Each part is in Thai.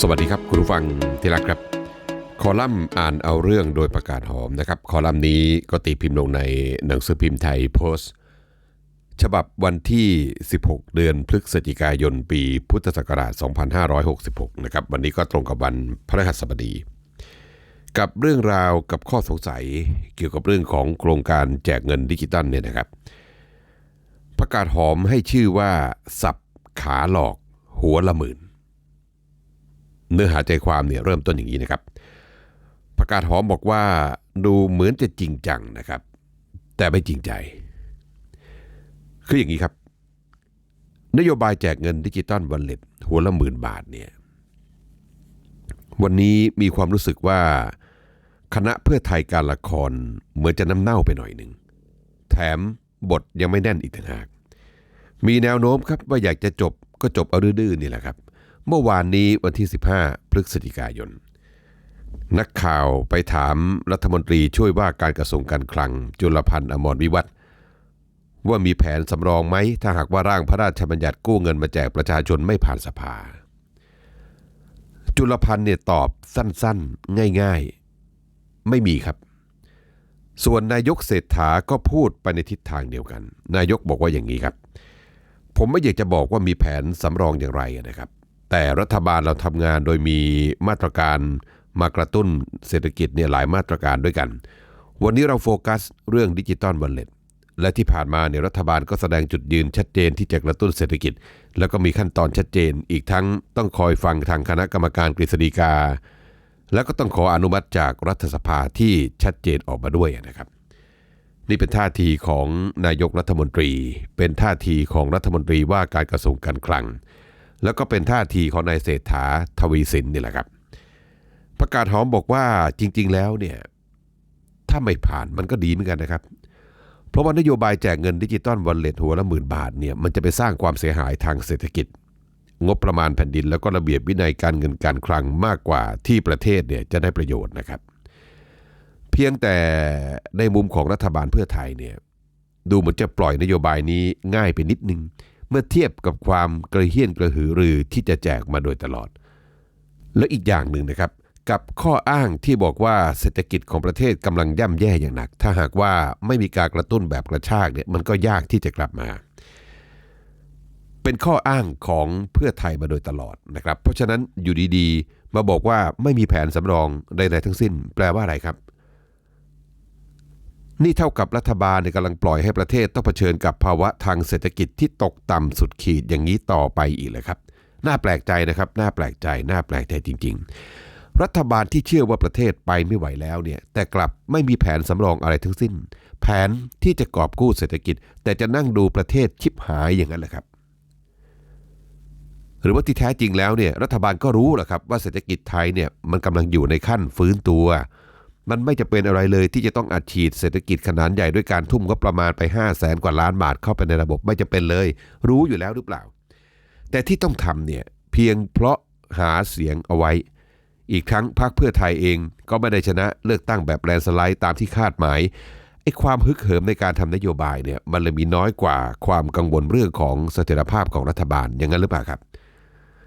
สวัสดีครับคุณผู้ฟังที่รักครับ คอลัมน์อ่านเอาเรื่องโดยประกาศหอมนะครับ คอลัมน์นี้ก็ตีพิมพ์ลงในหนังสือพิมพ์ไทยโพสต์ ฉบับวันที่ 16 เดือนพฤศจิกายนปีพุทธศักราช 2566 นะครับ วันนี้ก็ตรงกับวันพฤหัสบดี กับเรื่องราวกับข้อสงสัยเกี่ยวกับเรื่องของโครงการแจกเงินดิจิตัลเนี่ยนะครับ ประกาศหอมให้ชื่อว่าสับขาหลอกหัวละหมื่น เนื้อหาใจความเนี่ยเริ่มต้นอย่างนี้นะครับประกาศหอมบอกว่าดูเหมือนจะจริงจังนะครับ แต่ไม่จริงใจ คืออย่างนี้ครับ นโยบายแจกเงินดิจิตอลวันเล็ตหัวละหมื่นบาทเนี่ยวันนี้มีความรู้สึกว่าคณะเพื่อไทยการละครเหมือนจะน้ำเน่าไปหน่อยหนึ่ง แถมบทยังไม่แน่นอีกต่างหาก มีแนวโน้มครับว่าอยากจะจบก็จบเอาดื้อๆนี่แหละครับ เมื่อวานนี้วันที่ 15 พฤศจิกายน นักข่าวไปถามรัฐมนตรีช่วยว่าการกระทรวงการคลัง จุลพันธ์อมรวิวัฒน์ว่ามีแผนสำรองไหม ถ้าหากว่าร่างพระราชบัญญัติกู้เงินมาแจกประชาชนไม่ผ่านสภา จุลพันธ์เนี่ยตอบสั้นๆ ง่ายๆ ไม่มีครับ ส่วนนายกเศรษฐาก็พูดไปในทิศทางเดียวกัน นายกบอกว่าอย่างนี้ครับ ผมไม่อยากจะบอกว่ามีแผนสำรองอย่างไรนะครับ แต่รัฐบาลเราทำงานโดยมีมาตรการมากระตุ้นเศรษฐกิจเนี่ยหลายมาตรการด้วยกัน วันนี้เราโฟกัสเรื่องดิจิตอลวันเล็ตและที่ผ่านมาเนี่ยรัฐบาลก็แสดงจุดยืนชัดเจนที่จะกระตุ้นเศรษฐกิจ แล้วก็มีขั้นตอนชัดเจน อีกทั้งต้องคอยฟังทางคณะกรรมการกฤษฎีกา แล้วก็ต้องขออนุมัติจากรัฐสภาที่ชัดเจนออกมาด้วยนะครับ นี่เป็นท่าทีของนายกรัฐมนตรี เป็นท่าทีของรัฐมนตรีว่าการกระทรวงการคลัง แล้วก็เป็นท่าทีของนายเศรษฐาทวีสินนี่แหละครับ ประกาศหอมบอกว่าจริง ๆ แล้วเนี่ยถ้าไม่ผ่านมันก็ดีเหมือนกันนะครับ เพราะว่านโยบายแจกเงินดิจิตอลวันเล็ตหัวละหมื่นบาทเนี่ยมันจะไปสร้างความเสียหายทางเศรษฐกิจ งบประมาณแผ่นดินแล้วก็ระเบียบวินัยการเงินการคลังมากกว่าที่ประเทศเนี่ยจะได้ประโยชน์นะครับ เพียงแต่ในมุมของรัฐบาลเพื่อไทยเนี่ยดูเหมือนจะปล่อยนโยบายนี้ง่ายไปนิดนึง เมื่อเทียบกับความกระเฮี้ยนกระหือรือที่จะแจกมาโดยตลอด และอีกอย่างหนึ่งนะครับ กับข้ออ้างที่บอกว่าเศรษฐกิจของประเทศกำลังย่ำแย่อย่างหนัก ถ้าหากว่าไม่มีการกระตุ้นแบบกระชากเนี่ยมันก็ยากที่จะกลับมา เป็นข้ออ้างของเพื่อไทยมาโดยตลอดนะครับ เพราะฉะนั้นอยู่ดีๆ มาบอกว่าไม่มีแผนสำรองใดๆทั้งสิ้น แปลว่าอะไรครับ นี่เท่ากับรัฐบาลกำลังปล่อยให้ประเทศต้องเผชิญกับภาวะทางเศรษฐกิจที่ตกต่ำสุดขีดอย่างนี้ต่อไปอีกเลยครับ น่าแปลกใจนะครับ น่าแปลกใจ น่าแปลกใจจริง ๆ รัฐบาลที่เชื่อว่าประเทศไปไม่ไหวแล้วเนี่ย แต่กลับไม่มีแผนสำรองอะไรทั้งสิ้น แผนที่จะกอบกู้เศรษฐกิจ แต่จะนั่งดูประเทศชิบหายอย่างนั้นแหละครับหรือว่าที่แท้จริงแล้วเนี่ยรัฐบาลก็รู้แหละครับว่าเศรษฐกิจไทยเนี่ยมันกำลังอยู่ในขั้นฟื้นตัว มันไม่จะเป็นอะไรเลยที่จะต้องอัดฉีดเศรษฐกิจขนาดใหญ่ด้วยการทุ่มงบประมาณไป 5 0 0แสนกว่าล้านบาทเข้าไปในระบบไม่จะเป็นเลย รู้อยู่แล้วหรือเปล่า แต่ที่ต้องทำเนี่ยเพียงเพราะหาเสียงเอาไว้ อีกทั้งพรรคเพื่อไทยเองก็ไม่ได้ชนะเลือกตั้งแบบแลนสไลด์ตามที่คาดหมายไอ้ความฮึกเหิมในการทำนโยบายเนี่ยมันเลยมีน้อยกว่าความกังวลเรื่องของเสถียรภาพของรัฐบาลอย่างนั้นหรือเปล่าครับ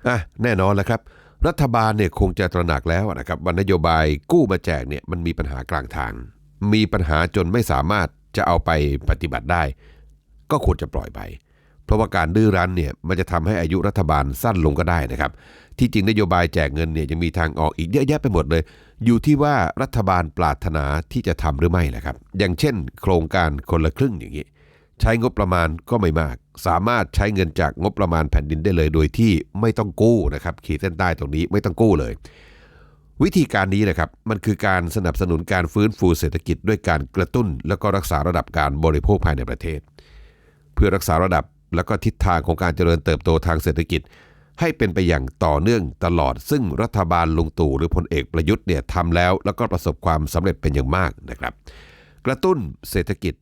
อะแน่นอนแล้วครับ รัฐบาลเนี่ยคงจะตระหนักแล้วนะครับว่านโยบายกู้มาแจกเนี่ยมันมีปัญหากลางทาง มีปัญหาจนไม่สามารถจะเอาไปปฏิบัติได้ ก็ควรจะปล่อยไปเพราะว่าการดื้อรั้นเนี่ยมันจะทำให้อายุรัฐบาลสั้นลงก็ได้นะครับ ที่จริงนโยบายแจกเงินเนี่ยยังมีทางออกอีกเยอะแยะไปหมดเลย อยู่ที่ว่ารัฐบาลปรารถนาที่จะทำหรือไม่แหละครับ อย่างเช่น โครงการคนละครึ่งอย่างนี้ ใช้งบประมาณก็ไม่มาก สามารถใช้เงินจากงบประมาณแผ่นดินได้เลย โดยที่ไม่ต้องกู้นะครับ ขีดเส้นใต้ตรงนี้ไม่ต้องกู้เลย วิธีการนี้นะครับมันคือการสนับสนุนการฟื้นฟูเศรษฐกิจด้วยการกระตุ้น แล้วก็รักษาระดับการบริโภคภายในประเทศ เพื่อรักษาระดับแล้วก็ทิศทางของการเจริญเติบโตทางเศรษฐกิจ ให้เป็นไปอย่างต่อเนื่องตลอด ซึ่งรัฐบาลลุงตู่หรือพลเอกประยุทธ์เนี่ยทำแล้วแล้วก็ประสบความสำเร็จเป็นอย่างมากนะครับ กระตุ้นเศรษฐกิจ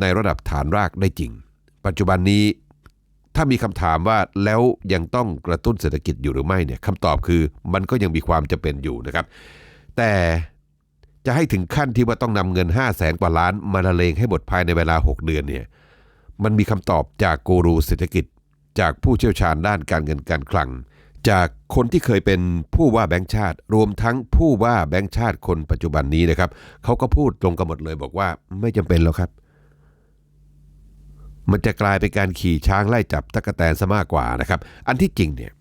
ในระดับฐานรากได้จริง ปัจจุบันนี้ ถ้ามีคำถามว่าแล้วยังต้องกระตุ้นเศรษฐกิจอยู่หรือไม่เนี่ยคำตอบคือมันก็ยังมีความจำเป็นอยู่นะครับ แต่จะให้ถึงขั้นที่ว่าต้องนำเงิน 5 0 0แสนกว่าล้านมาละเลงให้หมดภายในเวลา 6 เดือนเนี่ยมันมีคำตอบจากกูรูเศรษฐกิจ จากผู้เชี่ยวชาญด้านการเงินการคลัง จากคนที่เคยเป็นผู้ว่าแบงค์ชาติ รวมทั้งผู้ว่าแบงค์ชาติคนปัจจุบันนี้นะครับเขาก็พูดตรงกันหมดเลยบอกว่าไม่จำเป็นแล้วครับ มันจะกลายเป็นการขี่ช้างไล่จับตะกแตนซะมากกว่านะครับ อันที่จริงเนี่ย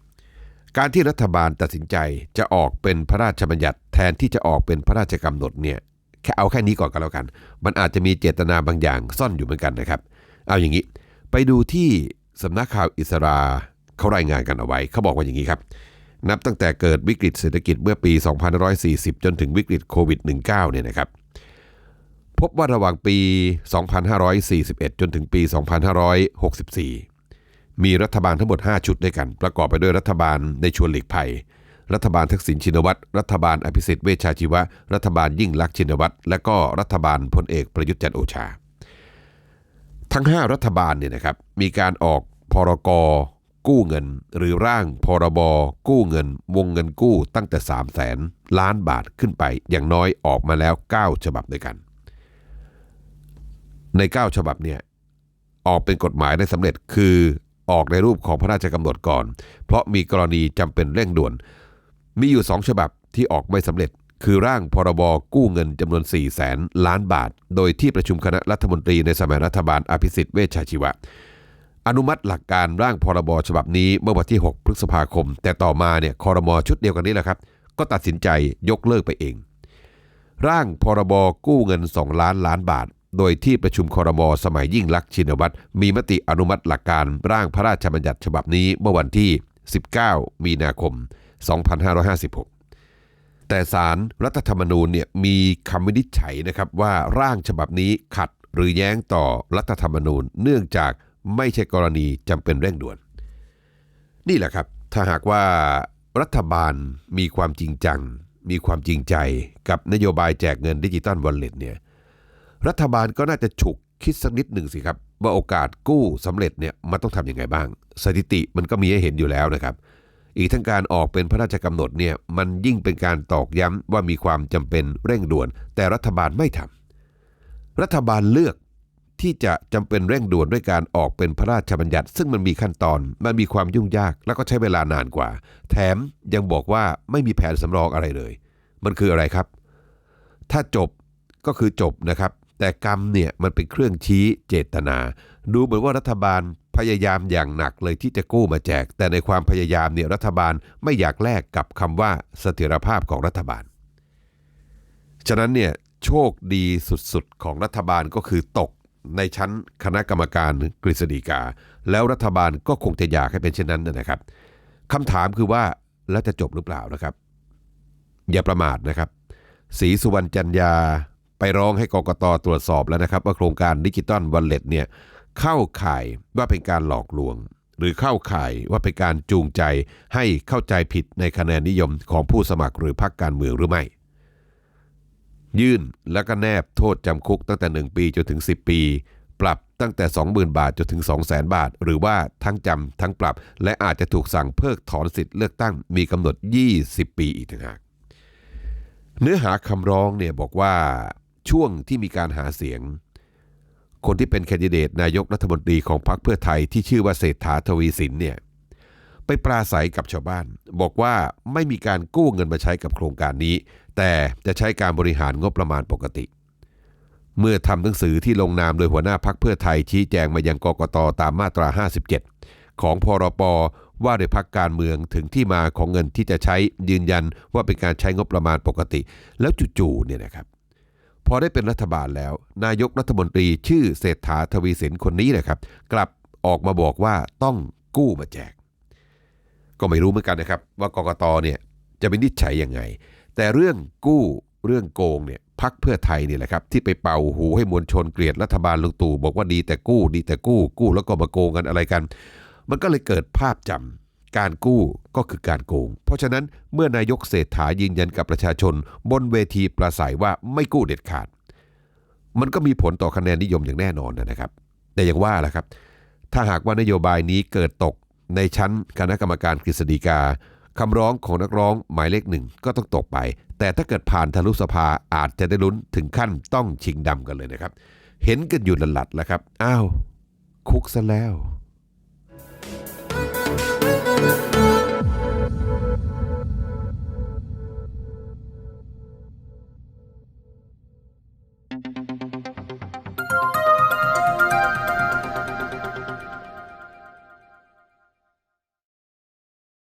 การที่รัฐบาลตัดสินใจจะออกเป็นพระราชบัญญัติแทนที่จะออกเป็นพระราชกำหนดเนี่ยแค่เอาแค่นี้ก่อนก็แล้วกัน มันอาจจะมีเจตนาบางอย่างซ่อนอยู่เหมือนกันนะครับ เอาอย่างนี้ ไปดูที่สำนักข่าวอิสราเขารายงานกันเอาไว้ เขาบอกว่าอย่างนี้ครับ นับตั้งแต่เกิดวิกฤตเศรษฐกิจเมื่อปี 2540 จนถึงวิกฤตโควิด -19 เนี่ยนะครับ พบว่าระหว่างปี 2541 จนถึงปี 2564 มีรัฐบาลทั้งหมด 5 ชุดด้วยกัน ประกอบไปด้วยรัฐบาลในชวนหลีกภัย รัฐบาลทักษิณชินวัตร รัฐบาลอภิสิทธิ์เวชชาชีวะ รัฐบาลยิ่งลักษณ์ชินวัตร และก็รัฐบาลพลเอกประยุทธ์จันทร์โอชา ทั้ง 5 รัฐบาลเนี่ยนะครับมีการออกพรกกู้เงินหรือร่างพรบกู้เงิน วงเงินกู้ตั้งแต่ 3 0 0แสนล้านบาทขึ้นไปอย่างน้อยออกมาแล้ว 9 ฉบับด้วยกัน ใน 9 ฉบับเนี่ยออกเป็นกฎหมายได้สำเร็จคือออกในรูปของพระราชกำหนดก่อน เพราะมีกรณีจำเป็นเร่งด่วน มีอยู่ 2 ฉบับที่ออกไม่สำเร็จ คือร่างพรบกู้เงินจำนวน 4 0 0แสนล้านบาท โดยที่ประชุมคณะรัฐมนตรีในสมัยรัฐบาลอภิสิทธิ์เวชชาชีวะ อนุมัติหลักการร่างพรบฉบับนี้เมื่อวันที่ 6 พฤษภาคม แต่ต่อมาเนี่ยคอรมอชุดเดียวกันนี้แหละครับ ก็ตัดสินใจยกเลิกไปเองร่างพรบกู้เงิน 2 ล้านล้านบาท โดยที่ประชุมคอรมอสมัยยิ่งลักษณ์ชินวัตรมีมติอนุมัติหลักการร่างพระราชบัญญัติฉบับนี้เมื่อวันที่ 19 มีนาคม 2556 แต่สารรัฐธรรมนูญเนี่ยมีคำวินิจฉัยนะครับว่าร่างฉบับนี้ขัดหรือแย้งต่อรัฐธรรมนูญ เนื่องจากไม่ใช่กรณีจำเป็นเร่งด่วน นี่แหละครับ ถ้าหากว่ารัฐบาลมีความจริงจัง มีความจริงใจกับนโยบายแจกเงินดิจิตอลวอลเล็ตเนี่ย รัฐบาลก็น่าจะฉุกคิดสักนิดหนึ่งสิครับ ว่าโอกาสกู้สำเร็จเนี่ยมันต้องทำยังไงบ้าง สถิติมันก็มีให้เห็นอยู่แล้วนะครับ อีกทั้งการออกเป็นพระราชกำหนดเนี่ยมันยิ่งเป็นการตอกย้ำว่ามีความจำเป็นเร่งด่วน แต่รัฐบาลไม่ทำรัฐบาลเลือกที่จะจำเป็นเร่งด่วนด้วยการออกเป็นพระราชบัญญัติ ซึ่งมันมีขั้นตอนมันมีความยุ่งยาก แล้วก็ใช้เวลานานกว่า แถมยังบอกว่าไม่มีแผนสำรองอะไรเลย มันคืออะไรครับ ถ้าจบก็คือจบนะครับ แต่กรรมเนี่ยมันเป็นเครื่องชี้เจตนา ดูเหมือนว่ารัฐบาลพยายามอย่างหนักเลยที่จะกู้มาแจก แต่ในความพยายามเนี่ยรัฐบาลไม่อยากแลกกับคำว่าเสถียรภาพของรัฐบาล ฉะนั้นเนี่ยโชคดีสุดๆของรัฐบาลก็คือตกในชั้นคณะกรรมการกฤษฎีกา แล้วรัฐบาลก็คงจะอยากให้เป็นเช่นนั้นนะครับคำถามคือว่าแล้วจะจบหรือเปล่านะครับ อย่าประมาทนะครับศรีสุวรรณจันยา ไปร้องให้กกตตรวจสอบแล้วนะครับ ว่าโครงการดิจิตอลวอลเล็ตเนี่ยเข้าข่ายว่าเป็นการหลอกลวง หรือเข้าข่ายว่าเป็นการจูงใจให้เข้าใจผิดในคะแนนนิยมของผู้สมัครหรือพรรคการเมืองหรือไม่ ยื่นแล้วก็แนบโทษจำคุกตั้งแต่ 1 ปีจนถึง 10 ปี ปรับตั้งแต่ 20,000 บาทจนถึง 200,000 บาท หรือว่าทั้งจำทั้งปรับ และอาจจะถูกสั่งเพิกถอนสิทธิ์เลือกตั้งมีกำหนด 20 ปีอีกต่างหากเนื้อหาคำร้องเนี่ยบอกว่า ช่วงที่มีการหาเสียง คนที่เป็นแคนดิเดตนายกรัฐมนตรีของพรรคเพื่อไทยที่ชื่อว่าเศรษฐาทวีสินเนี่ยไปปราศัยกับชาวบ้าน บอกว่าไม่มีการกู้เงินมาใช้กับโครงการนี้ แต่จะใช้การบริหารงบประมาณปกติ เมื่อทำหนังสือที่ลงนามโดยหัวหน้าพักเพื่อไทยชี้แจงมายังกกตตามมาตรา 57 ของพรปว่าโดยพักการเมืองถึงที่มาของเงินที่จะใช้ยืนยันว่าเป็นการใช้งบประมาณปกติ แล้วจู่ๆเนี่ยนะครับ พอได้เป็นรัฐบาลแล้ว นายกรัฐมนตรีชื่อเศรษฐาทวีสินคนนี้นะครับ กลับออกมาบอกว่าต้องกู้มาแจก ก็ไม่รู้เหมือนกันนะครับ ว่ากกตเนี่ยจะเป็นนิจฉัยยังไง แต่เรื่องกู้เรื่องโกงเนี่ยพักเพื่อไทยนี่แหละครับ ที่ไปเป่าหูให้มวลชนเกลียดรัฐบาลลุงตู่บอกว่าดีแต่กู้ ดีแต่กู้กู้แล้วก็มาโกงกันอะไรกัน มันก็เลยเกิดภาพจำ การกู้ก็คือการโกง เพราะฉะนั้นเมื่อนายกเศรษฐายืนยันกับประชาชน บนเวทีปราศัยว่าไม่กู้เด็ดขาด มันก็มีผลต่อคะแนนนิยมอย่างแน่นอนนะครับ แต่อย่างว่าแหละครับ ถ้าหากว่านโยบายนี้เกิดตกในชั้นคณะกรรมการกฤษฎีกาคำร้องของนักร้องหมายเลขหนึ่งก็ต้องตกไป แต่ถ้าเกิดผ่านทะลุสภาอาจจะได้ลุ้นถึงขั้นต้องชิงดำกันเลยนะครับ เห็นกันอยู่หลัดๆแล้วครับ อ้าว คุกซะแล้ว